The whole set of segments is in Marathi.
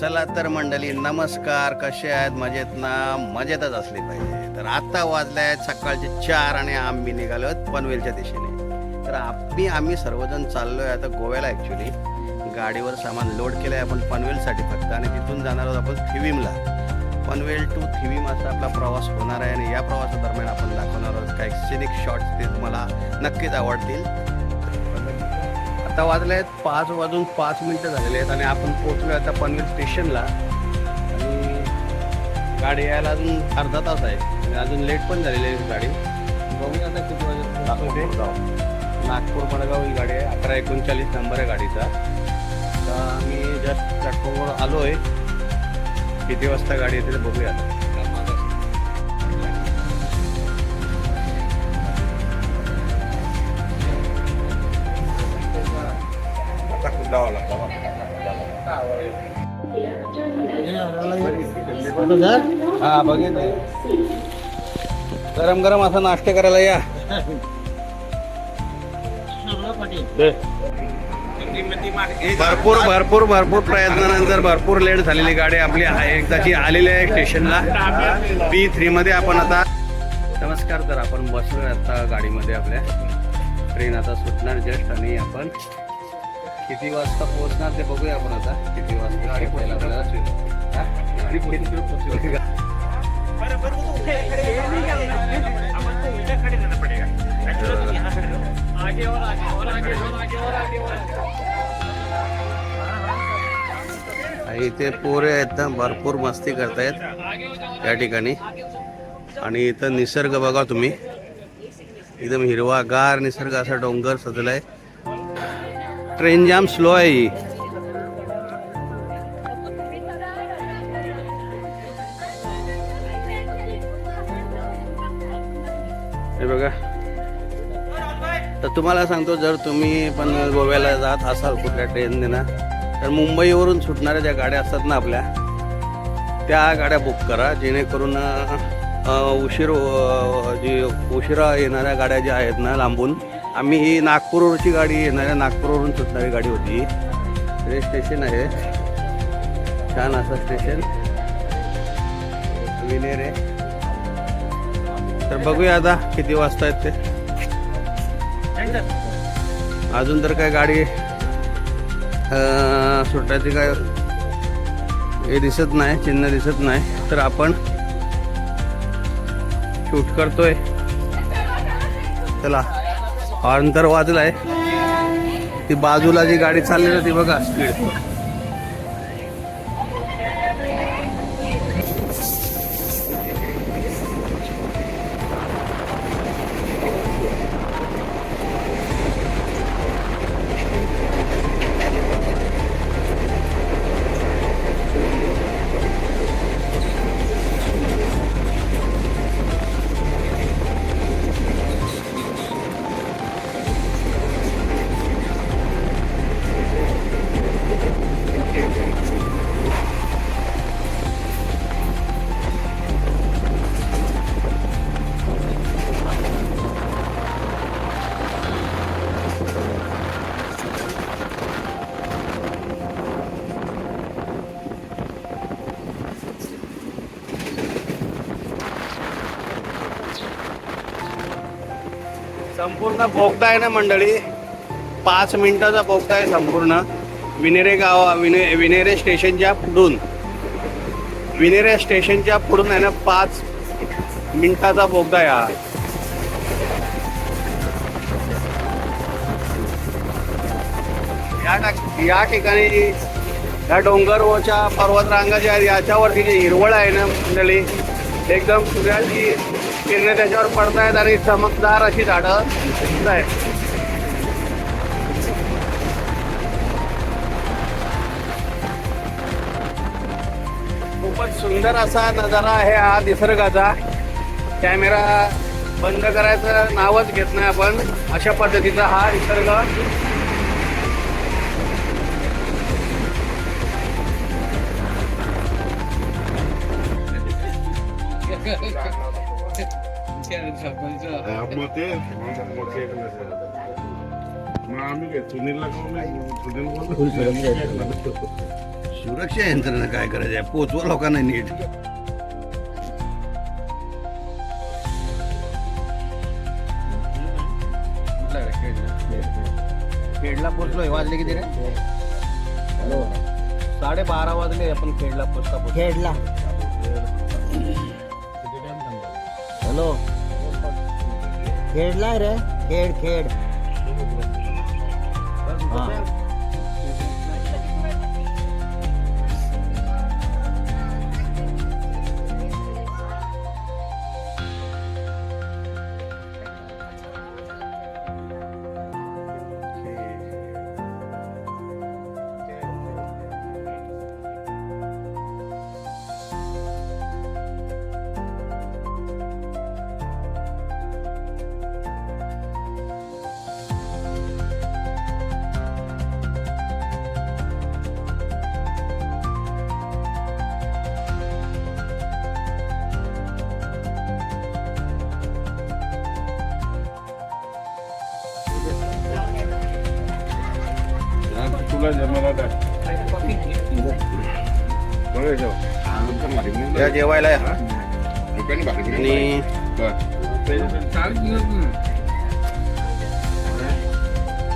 चला तर मंडळी नमस्कार. कसे आहेत? मजेत ना? मजेतच असले पाहिजे. तर आत्ता वाजले आहेत सकाळचे चार आणि आम्ही निघालो आहोत पनवेलच्या दिशेने. तर आम्ही आम्ही सर्वजण चाललो आहे आता गोव्याला ॲक्च्युली गाडीवर सामान लोड केलं आहे आपण पनवेलसाठी फक्त आणि तिथून जाणार आहोत आपण थिवीमला. पनवेल टू थिवीम असा आपला प्रवास होणार आहे आणि या प्रवासादरम्यान आपण दाखवणार आहोत काही सिनिक शॉट्स ते तुम्हाला नक्कीच आवडतील. आता वाजले आहेत पाच वाजून पाच मिनटं झालेले आहेत आणि आपण पोहोचलो आता पनवेल स्टेशनला. आणि गाडी यायला अजून अर्धा तास आहे. आणि अजून लेट पण झालेली आहे गाडी. बघूया आता किती वाजे नागपूर मडगाव ही गाडी आहे. अकरा एकोणचाळीस नंबर आहे गाडीचा. तर मी जस्ट प्लॅटफॉर्मवर आलो आहे किती वाजता गाडी येते ते बघूया हा बघितलं गरम गरम असा नाश्ते करायला या भरपूर भरपूर भरपूर प्रयत्नानंतर भरपूर लेट झालेली गाडी आपली आहे. एकदाची आलेली आहे स्टेशनला बी थ्री मध्ये आपण आता नमस्कार तर आपण बसलो आता गाडीमध्ये आपल्या. ट्रेन आता सुटणार जस्ट आणि आपण किती वाजता पोहोचणार ते बघूया आपण आता. किती वाजता गाडी हा? इथे पोरे आहेत ना भरपूर मस्ती करतायत या ठिकाणी. आणि इथं निसर्ग बघा तुम्ही. एकदम हिरवागार निसर्ग असा डोंगर सजलाय. ट्रेन जाम स्लो आहे ही. हे बघा. तर तुम्हाला सांगतो जर तुम्ही पण गोव्याला जात असाल कुठल्या ट्रेनने ना तर मुंबईवरून सुटणाऱ्या ज्या गाड्या असतात ना आपल्या त्या गाड्या बुक करा. जेणेकरून उशीर जी उशिरा येणाऱ्या गाड्या ज्या आहेत ना लांबून आम्ही ही नागपूरवरची गाडी येणाऱ्या नागपूरवरून सुटणारी गाडी होती. हे स्टेशन आहे. छान असं स्टेशन. विनेर आहे. तर बघूया आता किती वाजता आहेत ते अजून तर काय गाडी सुटायची काय हे दिसत नाही चिन्ह दिसत नाही. तर आपण शूट करतोय. चला. हॉर्न तर वाजलाय. ती बाजूला जी गाडी चालली ना ती बघा स्पीड संपूर्ण बोगदा आहे ना मंडळी? पाच मिनिटाचा बोगदा आहे संपूर्ण. विनेरे गाव विने विनेरे स्टेशनच्या पुढून. विनेरे स्टेशनच्या पुढून आहे ना पाच मिनिटाचा बोगदा आहे हा. या या ठिकाणी या डोंगरवरच्या पर्वतरांगा ज्या आहेत याच्यावरती जे हिरवळ आहे ना मंडळी एकदम सूर्याची किरणे त्याच्यावर पडतायत आणि चमकदार अशी झाडं दिसत आहेत खूपच सुंदर असा नजारा आहे हा निसर्गाचा. कॅमेरा बंद करायचं नावच घेत नाही आपण. अशा पद्धतीचा हा निसर्ग. Yeah. सुरक्षा यंत्रणा काय करायचं? आहे पोचवा लोकांना नीट. खेडला पोचलोय वाजले किती रे? हॅलो साडेबारा वाजले आपण खेडला पोचता पोचता. खेडला. हॅलो. खेडला रे खेड खेड हा. तुला जन्माला या जेवायला या. आणि आणि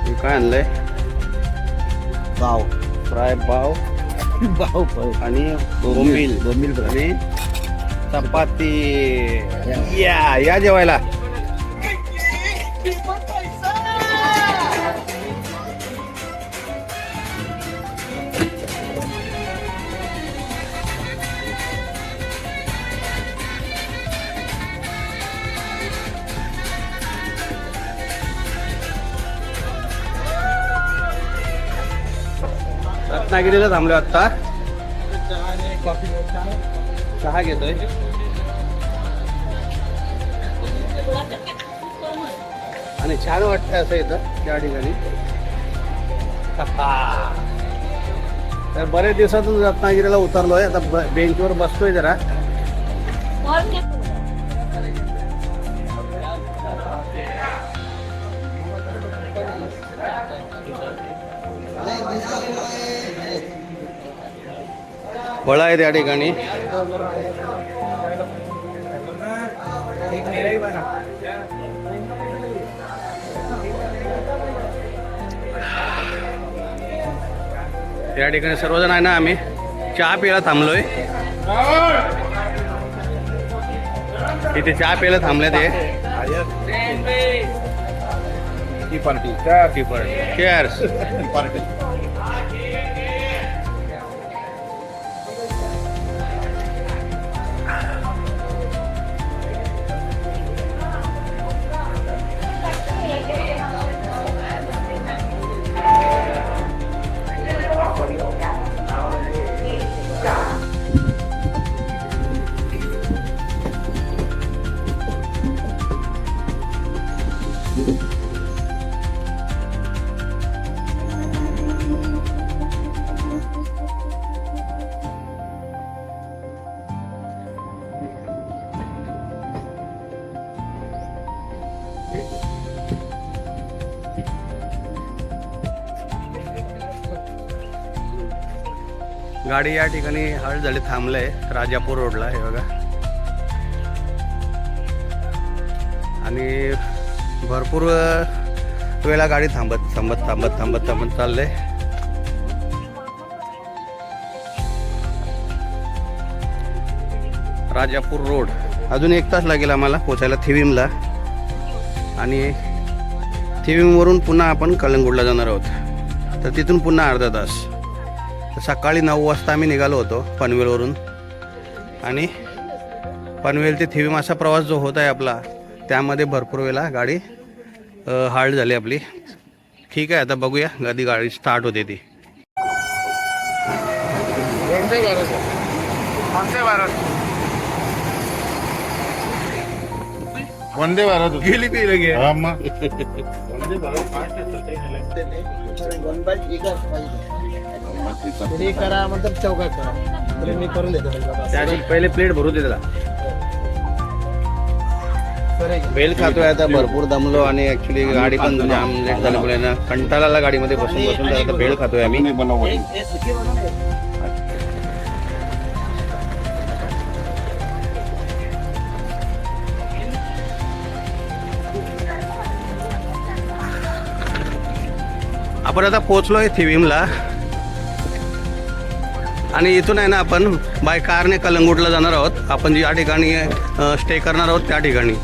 हे काय आणलंय बाव फ्राय पाव बाव पण आणि बोंबील बोंबील आणि चपाती या या जेवायला रत्नागिरीला थांबलो आता. चहा घेतोय. आणि छान वाटतंय असं इथं त्या ठिकाणी. तर बऱ्याच दिवसातून रत्नागिरीला उतरलोय. आता ब- बेंचवर बसतोय जरा. फळ आहे त्या ठिकाणी. त्या ठिकाणी सर्वजण आहे ना आम्ही. चहा प्यायला थांबलोय. इथे चहा प्यायला थांबले ते टी पार्टी. Chairs party. गाडी या ठिकाणी हळद झाली थांबलंय राजापूर रोडला हे बघा. आणि भरपूर वेळा गाडी थांबत थांबत थांबत थांबत थांबत चाललंय. राजापूर रोड. अजून एक तास लागेल आम्हाला पोचायला थिविमला. आणि थिविमवरून पुन्हा आपण कलंगुडला जाणार आहोत. तर तिथून पुन्हा अर्धा तास. तर सकाळी नऊ वाजता आम्ही निघालो होतो पनवेलवरून. आणि पनवेल ते थिविम असा प्रवास जो होत आहे आपला त्यामध्ये भरपूर वेळा गाडी हाल्ट झाली आपली. ठीक आहे आता बघूया कधी गाडी स्टार्ट होते ती. वंदे भारत? वंदे भारत गेली ती लगे. हा वंदे भारत फास्ट पुढे करा मतलब चौका करा. तरी मी करून देतो त्याची पहिले प्लेट भरू दे त्याला. बेल खातोय आता भरपूर दमलो आणि ऍक्च्युली गाडी पण जाम लेट झाल्यामुळे ना. कंटाळाला गाडीमध्ये बसून बसून आता बेल खातोय आम्ही. आपण आता पोहोचलोय थिविमला. आणि इथून आहे ना आपण बाय कारने कलंगूटला जाणार आहोत. आपण ज्या ठिकाणी स्टे करणार आहोत त्या ठिकाणी.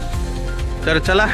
तर चला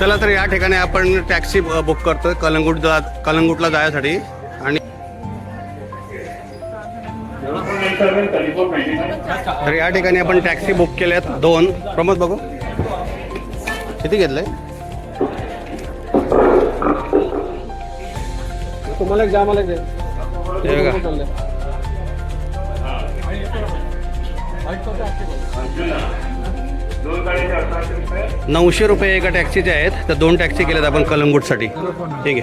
चला तर या ठिकाणी आपण टॅक्सी बुक करतोय कलंगूट जा कलंगूटला जायसाठी. आणि तर या ठिकाणी आपण टॅक्सी बुक केल्यात दोन. प्रमोद बघू. किती घेतलंय? तुम्हाला एक जा मला एक दे. बघा. नऊशे रुपये एका टॅक्सीचे आहेत. तर दोन टॅक्सी केल्यात आपण कलंगूटसाठी. ठीक आहे?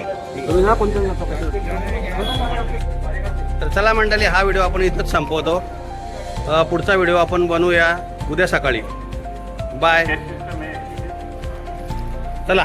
तर चला मंडळी हा व्हिडिओ आपण इथंच संपवतो. पुढचा व्हिडिओ आपण बनवूया उद्या सकाळी. बाय चला.